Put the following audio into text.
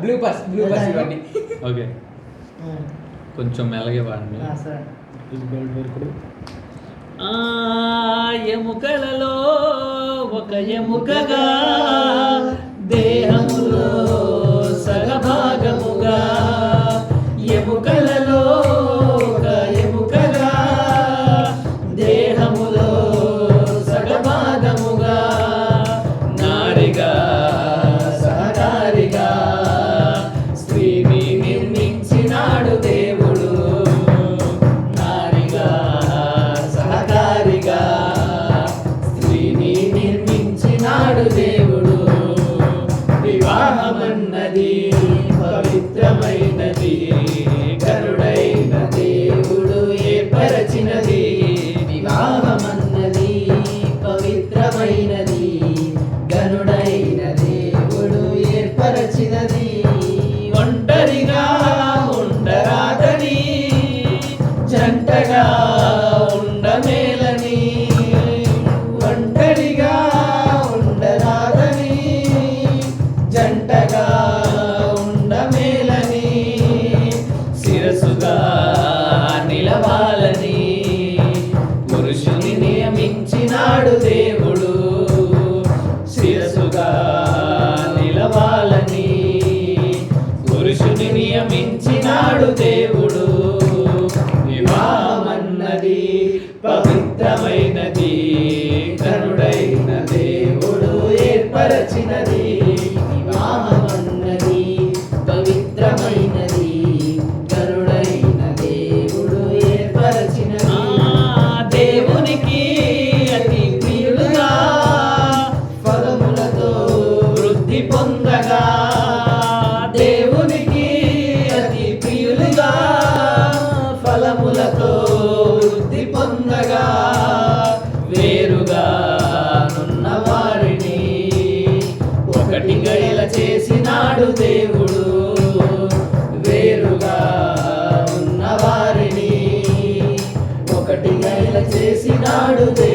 Blue purse blue ఇవన్నీ okay. కొంచెం మెల్లగే వాడండి. ఆ, సరే. ఆ ఎముకలలో ఒక ఎముకగా దేహములో సగభాగముగా ఎముకలలో ఉన్నది పవిత్రమైనది కరుడైన దేవుడు ఏర్పరచినది వివాహమన్నది పవిత్రమైనది గనుడైన దేవుడు ఏర్పరచినది ఒంటరిగా ఉండరాదని జంటగా శిరసుగా నిలవాలని పురుషుని నియమించినాడు దేవుడు. వివాహమన్నది పవిత్రమైనది కరుడైన దేవుడు ఏర్పరచినది. వృద్ధి పొందగా దేవునికి అతి ప్రియులుగా ఫలములతో వృద్ధి పొందగా వేరుగా నున్న వారిని ఒకటి గడిల చేసినాడు దేవుడు వేరుగా ఉన్నవారిని ఒకటి గైల చేసినాడు దేవుడు